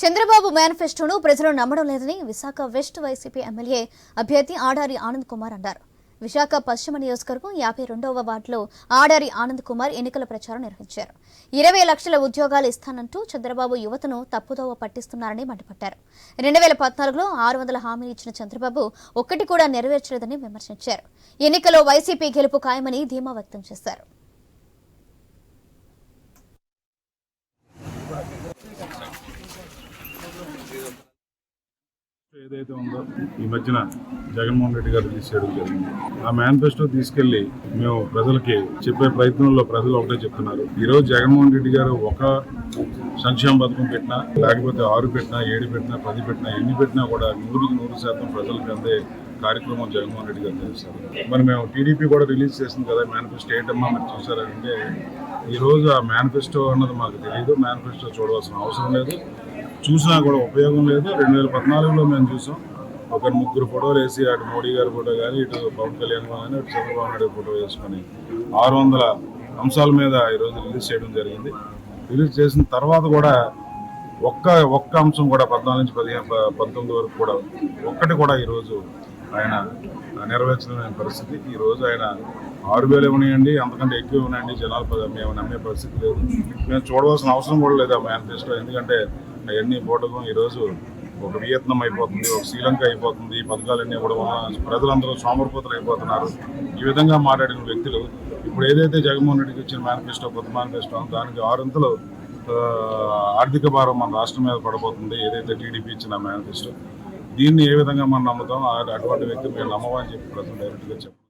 చంద్రబాబు మేనిఫెస్టోను ప్రజలు నమ్మడం లేదని విశాఖ వెస్ట్ వైసీపీ ఎమ్మెల్యే అభ్యర్థి ఆడారి ఆనంద్ కుమార్ అన్నారు. విశాఖ పశ్చిమ నియోజకవర్గం యాభై రెండవ వార్డులో ఆడారి ఆనంద్ కుమార్ ఎన్నికల ప్రచారం నిర్వహించారు. ఇరవై లక్షల ఉద్యోగాలు ఇస్తానంటూ చంద్రబాబు యువతను తప్పుదోవ పట్టిస్తున్నారని మండిపడ్డారు. రెండు వేల పద్నాలుగులో ఆరు వందల హామీ ఇచ్చిన చంద్రబాబు ఒక్కటి కూడా నెరవేర్చలేదని విమర్శించారు. ఎన్నికలో వైసీపీ గెలుపు ఖాయమని ధీమా వ్యక్తం చేశారు. ఏదైతే ఉందో ఈ మధ్యన జగన్మోహన్ రెడ్డి గారు తీసేయడం జరిగింది. ఆ మేనిఫెస్టో తీసుకెళ్ళి మేము ప్రజలకి చెప్పే ప్రయత్నంలో ప్రజలు ఒకటే చెప్తున్నారు. ఈ రోజు జగన్మోహన్ రెడ్డి గారు ఒక సంక్షేమ పథకం పెట్టినా లేకపోతే ఆరు పెట్టినా ఏడు పెట్టినా పది పెట్టినా ఎన్ని పెట్టినా కూడా నూరుకి నూరు శాతం ప్రజలకు అందే కార్యక్రమం జగన్మోహన్ రెడ్డి గారు చేస్తారు మరి మేము టీడీపీ కూడా రిలీజ్ చేసింది కదా మేనిఫెస్టో ఏంటమ్మా మీరు చూసారంటే ఈరోజు ఆ మేనిఫెస్టో అన్నది మాకు తెలియదు మేనిఫెస్టో చూడవలసిన అవసరం లేదు. చూసినా కూడా ఉపయోగం లేదు. రెండు వేల పద్నాలుగులో మేము చూసాం. ఒక ముగ్గురు ఫోటోలు వేసి అటు మోడీ గారి ఫోటో కానీ ఇటు పవన్ కళ్యాణ్ కానీ ఇటు చంద్రబాబు నాయుడు ఫోటో వేసుకొని ఆరు వందల అంశాల మీద ఈరోజు రిలీజ్ చేయడం జరిగింది. రిలీజ్ చేసిన తర్వాత కూడా ఒక్క ఒక్క అంశం కూడా పద్నాలుగు నుంచి పదిహేను పంతొమ్మిది వరకు కూడా ఒక్కటి కూడా ఈరోజు ఆయన నెరవేర్చలేని పరిస్థితి. ఈరోజు ఆయన ఆరు వేలు ఇవ్వనియండి అంతకంటే ఎక్కువ ఇవ్వనండి జనాలు మేము నమ్మే పరిస్థితి లేదు. మేము చూడవలసిన అవసరం కూడా లేదు ఆ మేనిఫెస్టో ఎందుకంటే అవన్నీ పోవడం ఈరోజు ఒక వియత్నం అయిపోతుంది ఒక శ్రీలంక అయిపోతుంది ఈ పథకాలన్నీ కూడా ఉన్న ప్రజలందరూ సోమరిపోతులు అయిపోతున్నారు. ఈ విధంగా మాట్లాడిన వ్యక్తులు ఇప్పుడు ఏదైతే జగన్మోహన్ రెడ్డికి ఇచ్చిన మేనిఫెస్టో కొత్త మేనిఫెస్టో దానికి ఆరంతలు ఆర్థిక భారం మన రాష్ట్రం మీద పడబోతుంది ఏదైతే టీడీపీ ఇచ్చిన మేనిఫెస్టో దీన్ని ఏ విధంగా మనం నమ్ముతాం అటువంటి వ్యక్తి మేము నమ్మమని చెప్పి ప్రజలు డైరెక్ట్గా చెప్పారు.